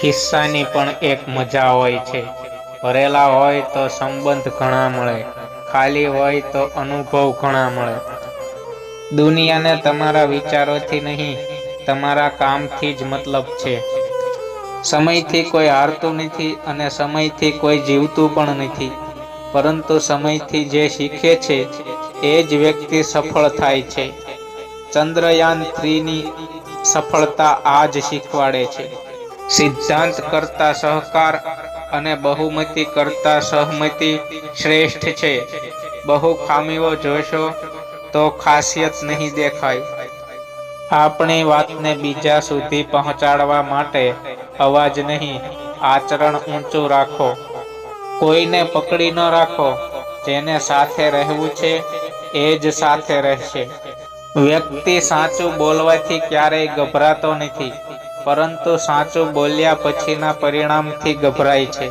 કિસ્સાની પણ એક મજા હોય છે. ભરેલા હોય તો સંબંધ ઘણા મળે, ખાલી હોય તો અનુભવ ઘણા મળે. દુનિયાને તમારા વિચારોથી નહીં, તમારા કામથી જ મતલબ છે. સમયથી કોઈ હારતું નથી અને સમયથી કોઈ જીવતું પણ નથી. પરંતુ સમયથી જે શીખે છે, એ જ વ્યક્તિ સફળ થાય છે. ચંદ્રયાન થ્રીની સફળતા આ જ શીખવાડે છે. સિદ્ધાંત કરતા સહકાર અને બહુમતી કરતા સહમતી શ્રેષ્ઠ છે. બહુ ખામીઓ જોશો તો ખાસિયત નહીં દેખાય. આપણી વાતને બીજા સુધી પહોંચાડવા માટે અવાજ નહીં, આચરણ ઊંચું રાખો. કોઈને પકડી ન રાખો, જેને સાથે રહેવું છે એ જ સાથે રહેશે. વ્યક્તિ સાચું બોલવાથી ક્યારેય ગભરાતો નથી. પરંતુ સાચું બોલ્યા પછીના પરિણામથી ગભરાય છે.